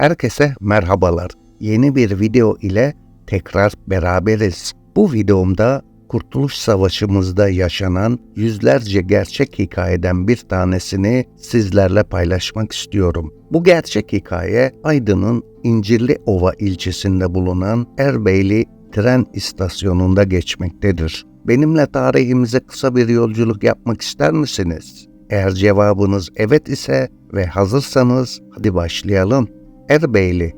Herkese merhabalar. Yeni bir video ile tekrar beraberiz. Bu videomda Kurtuluş Savaşımızda yaşanan yüzlerce gerçek hikayeden bir tanesini sizlerle paylaşmak istiyorum. Bu gerçek hikaye Aydın'ın İncirli Ova ilçesinde bulunan Erbeyli tren istasyonunda geçmektedir. Benimle tarihimize kısa bir yolculuk yapmak ister misiniz? Eğer cevabınız evet ise ve hazırsanız hadi başlayalım. Erbeyli,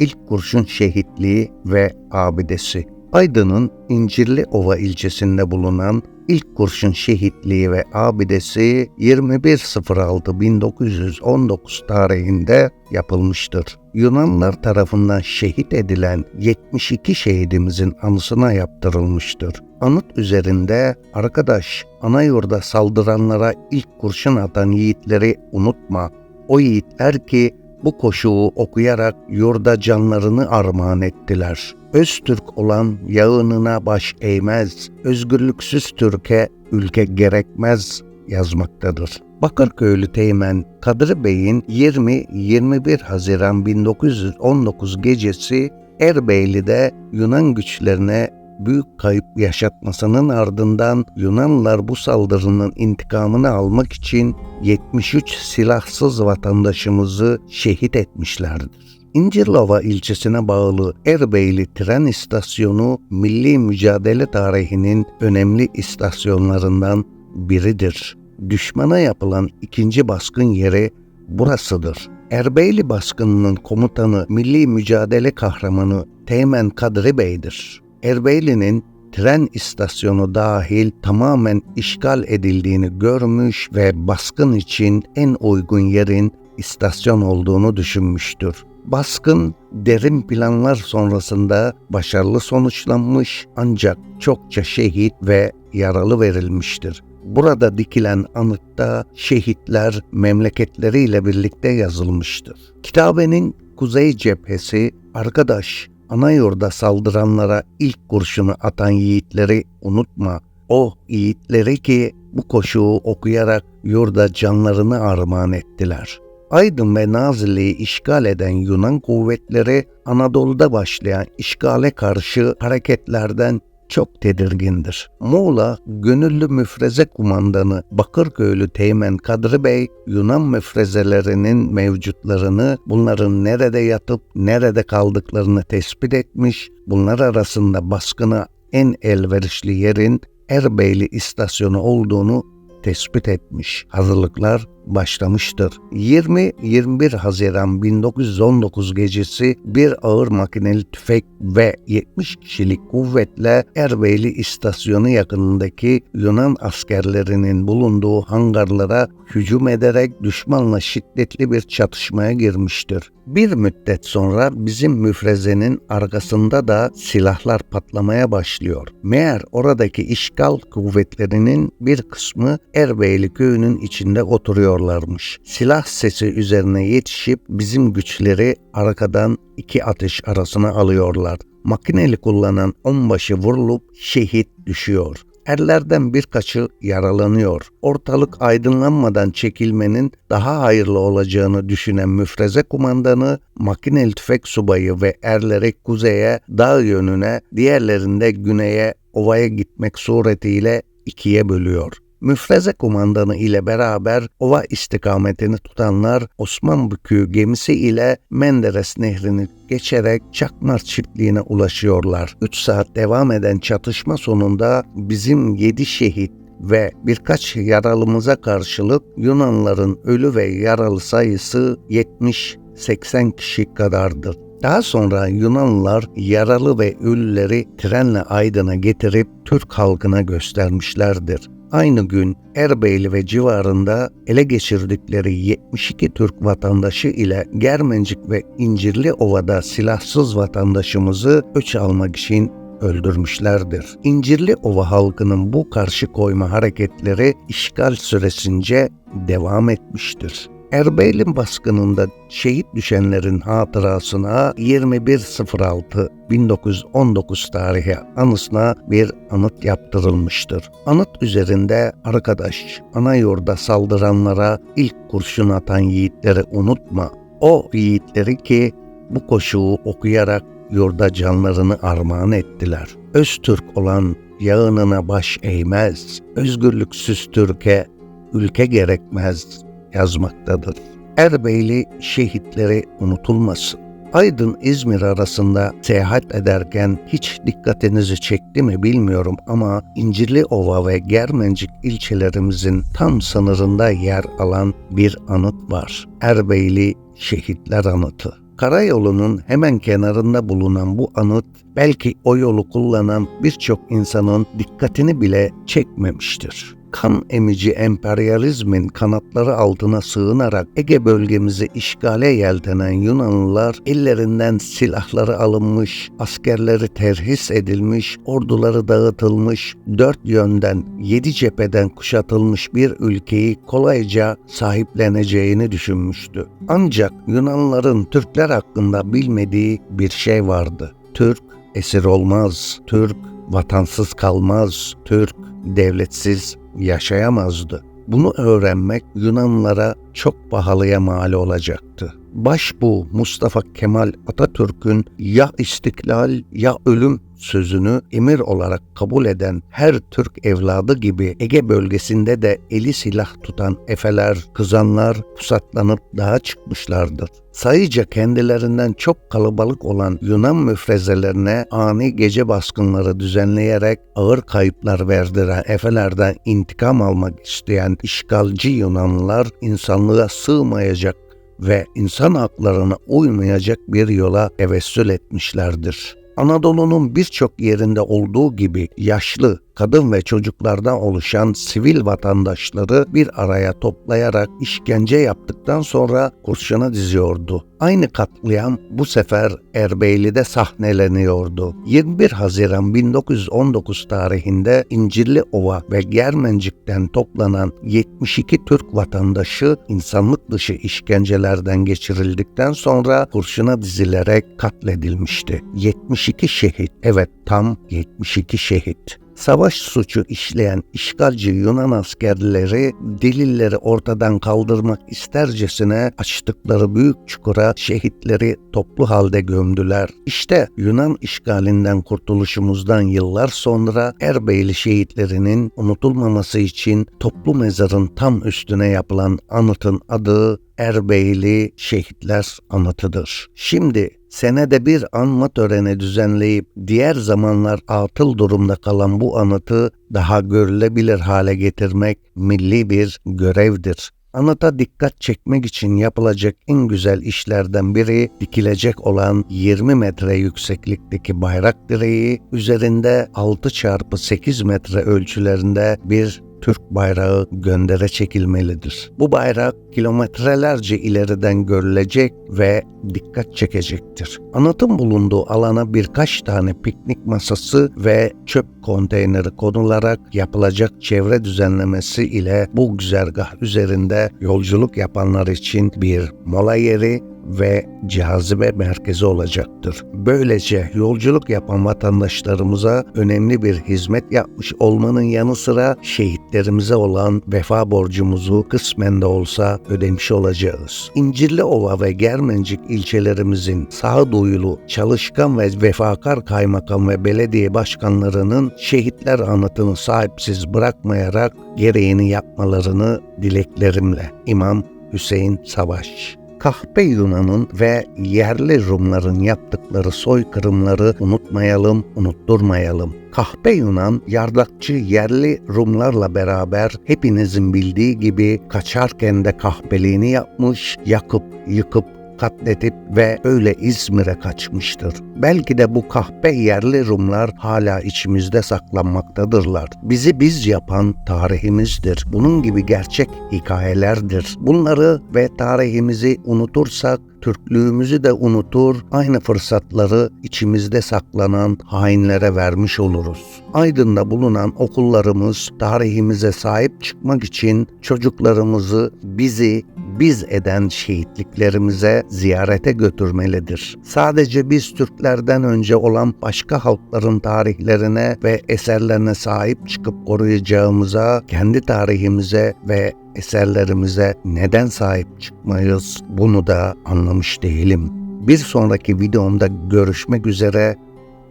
ilk kurşun şehitliği ve abidesi. Aydın'ın İncirli Ova ilçesinde bulunan ilk kurşun şehitliği ve abidesi 21.06.1919 tarihinde yapılmıştır. Yunanlar tarafından şehit edilen 72 şehidimizin anısına yaptırılmıştır. Anıt üzerinde arkadaş ana yurda saldıranlara ilk kurşun atan yiğitleri unutma. O yiğitler ki bu koşuğu okuyarak yurda canlarını armağan ettiler. Öztürk olan yağınına baş eğmez, özgürlüksüz Türkiye ülke gerekmez yazmaktadır. Bakırköylü Teğmen Kadri Bey'in 20-21 Haziran 1919 gecesi Erbeyli'de Yunan güçlerine büyük kayıp yaşatmasının ardından Yunanlılar bu saldırının intikamını almak için 73 silahsız vatandaşımızı şehit etmişlerdir. İncirlova ilçesine bağlı Erbeyli tren istasyonu milli mücadele tarihinin önemli istasyonlarından biridir. Düşmana yapılan ikinci baskın yeri burasıdır. Erbeyli baskınının komutanı milli mücadele kahramanı Teğmen Kadri Bey'dir. Erbeyli'nin tren istasyonu dahil tamamen işgal edildiğini görmüş ve baskın için en uygun yerin istasyon olduğunu düşünmüştür. Baskın derin planlar sonrasında başarılı sonuçlanmış ancak çokça şehit ve yaralı verilmiştir. Burada dikilen anıtta şehitler memleketleriyle birlikte yazılmıştır. Kitabenin kuzey cephesi arkadaş ana yurda saldıranlara ilk kurşunu atan yiğitleri unutma. O yiğitleri ki bu koşuğu okuyarak yurda canlarını armağan ettiler. Aydın ve Nazilli'yi işgal eden Yunan kuvvetleri Anadolu'da başlayan işgale karşı hareketlerden çok tedirgindir. Muğla gönüllü müfreze kumandanı Bakırköylü Teğmen Kadri Bey, Yunan müfrezelerinin mevcutlarını, bunların nerede yatıp nerede kaldıklarını tespit etmiş, bunlar arasında baskına en elverişli yerin Erbeyli istasyonu olduğunu tespit etmiş. Hazırlıklar başlamıştır. 20-21 Haziran 1919 gecesi bir ağır makineli tüfek ve 70 kişilik kuvvetle Erbeyli istasyonu yakınındaki Yunan askerlerinin bulunduğu hangarlara hücum ederek düşmanla şiddetli bir çatışmaya girmiştir. Bir müddet sonra bizim müfrezenin arkasında da silahlar patlamaya başlıyor. Meğer oradaki işgal kuvvetlerinin bir kısmı Erbeyli köyünün içinde oturuyorlarmış. Silah sesi üzerine yetişip bizim güçleri arkadan iki ateş arasına alıyorlar. Makineli kullanan onbaşı vurulup şehit düşüyor. Erlerden birkaçı yaralanıyor. Ortalık aydınlanmadan çekilmenin daha hayırlı olacağını düşünen müfreze kumandanı, makineli tüfek subayı ve erleri kuzeye, dağ yönüne, diğerlerinde güneye, ovaya gitmek suretiyle ikiye bölüyor. Müfreze kumandanı ile beraber ova istikametini tutanlar Osman Bükü gemisi ile Menderes nehrini geçerek Çakmar çiftliğine ulaşıyorlar. 3 saat devam eden çatışma sonunda bizim 7 şehit ve birkaç yaralımıza karşılık Yunanların ölü ve yaralı sayısı 70-80 kişi kadardır. Daha sonra Yunanlılar yaralı ve ölüleri trenle Aydın'a getirip Türk halkına göstermişlerdir aynı gün Erbeyli ve civarında ele geçirdikleri 72 Türk vatandaşı ile Germencik ve İncirli Ova'da silahsız vatandaşımızı öç almak için öldürmüşlerdir. İncirli Ova halkının bu karşı koyma hareketleri işgal süresince devam etmiştir. Erbeyli baskınında şehit düşenlerin hatırasına 21.06.1919 tarihi anısına bir anıt yaptırılmıştır. Anıt üzerinde arkadaş ana yurda saldıranlara ilk kurşun atan yiğitleri unutma. O yiğitleri ki bu koşuğu okuyarak yurda canlarını armağan ettiler. Öztürk olan yağınına baş eğmez, özgürlüksüz Türkiye ülke gerekmez yazmaktadır. Erbeyli şehitleri unutulmasın. Aydın-İzmir arasında seyahat ederken hiç dikkatinizi çekti mi bilmiyorum ama İncirli Ova ve Germencik ilçelerimizin tam sınırında yer alan bir anıt var. Erbeyli Şehitler Anıtı. Karayolunun hemen kenarında bulunan bu anıt belki o yolu kullanan birçok insanın dikkatini bile çekmemiştir kan emici emperyalizmin kanatları altına sığınarak Ege bölgemizi işgale yeltenen Yunanlılar ellerinden silahları alınmış, askerleri terhis edilmiş, orduları dağıtılmış, dört yönden, yedi cepheden kuşatılmış bir ülkeyi kolayca sahipleneceğini düşünmüştü. Ancak Yunanlıların Türkler hakkında bilmediği bir şey vardı. Türk esir olmaz, Türk vatansız kalmaz, Türk devletsiz yaşayamazdı. Bunu öğrenmek Yunanlara çok pahalıya mal olacaktı. Başbu Mustafa Kemal Atatürk'ün ya istiklal ya ölüm sözünü emir olarak kabul eden her Türk evladı gibi Ege bölgesinde de eli silah tutan efeler, kızanlar pusatlanıp dağa çıkmışlardır. Sayıca kendilerinden çok kalabalık olan Yunan müfrezelerine ani gece baskınları düzenleyerek ağır kayıplar verdiren efelerden intikam almak isteyen işgalci Yunanlılar insanlığa sığmayacak ve insan haklarına uymayacak bir yola tevessül etmişlerdir. Anadolu'nun birçok yerinde olduğu gibi yaşlı, kadın ve çocuklardan oluşan sivil vatandaşları bir araya toplayarak işkence yaptıktan sonra kurşuna diziyordu. Aynı katliam bu sefer Erbeyli'de sahneleniyordu. 21 Haziran 1919 tarihinde İncirli Ova ve Germencik'ten toplanan 72 Türk vatandaşı insanlık dışı işkencelerden geçirildikten sonra kurşuna dizilerek katledilmişti. 72 şehit, evet tam 72 şehit savaş suçu işleyen işgalci Yunan askerleri delilleri ortadan kaldırmak istercesine açtıkları büyük çukura şehitleri toplu halde gömdüler. İşte Yunan işgalinden kurtuluşumuzdan yıllar sonra Erbeyli şehitlerinin unutulmaması için toplu mezarın tam üstüne yapılan anıtın adı Erbeyli Şehitler Anıtıdır. Şimdi senede bir anma töreni düzenleyip diğer zamanlar atıl durumda kalan bu anıtı daha görülebilir hale getirmek milli bir görevdir. Anıta dikkat çekmek için yapılacak en güzel işlerden biri dikilecek olan 20 metre yükseklikteki bayrak direği üzerinde 6 çarpı 8 metre ölçülerinde bir Türk bayrağı göndere çekilmelidir. Bu bayrak kilometrelerce ileriden görülecek ve dikkat çekecektir. Anıtın bulunduğu alana birkaç tane piknik masası ve çöp konteyneri konularak yapılacak çevre düzenlemesi ile bu güzergah üzerinde yolculuk yapanlar için bir mola yeri ve cazibe merkezi olacaktır. Böylece yolculuk yapan vatandaşlarımıza önemli bir hizmet yapmış olmanın yanı sıra şehitlerimize olan vefa borcumuzu kısmen de olsa ödemiş olacağız. İncirli Ova ve Germencik ilçelerimizin sağduyulu, çalışkan ve vefakar kaymakam ve belediye başkanlarının şehitler anıtını sahipsiz bırakmayarak gereğini yapmalarını dileklerimle. İmam Hüseyin Savaş kahpe Yunan'ın ve yerli Rumların yaptıkları soykırımları unutmayalım, unutturmayalım. Kahpe Yunan yardakçı yerli Rumlarla beraber hepinizin bildiği gibi kaçarken de kahpeliğini yapmış, yakıp yıkıp katledip ve öyle İzmir'e kaçmıştır. Belki de bu kahpe yerli Rumlar hala içimizde saklanmaktadırlar. Bizi biz yapan tarihimizdir. Bunun gibi gerçek hikayelerdir. Bunları ve tarihimizi unutursak Türklüğümüzü de unutur, aynı fırsatları içimizde saklanan hainlere vermiş oluruz. Aydın'da bulunan okullarımız tarihimize sahip çıkmak için çocuklarımızı, bizi, biz eden şehitliklerimize ziyarete götürmelidir. Sadece biz Türklerden önce olan başka halkların tarihlerine ve eserlerine sahip çıkıp koruyacağımıza, kendi tarihimize ve eserlerimize neden sahip çıkmayız bunu da anlamış değilim. Bir sonraki videomda görüşmek üzere.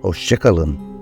Hoşçakalın.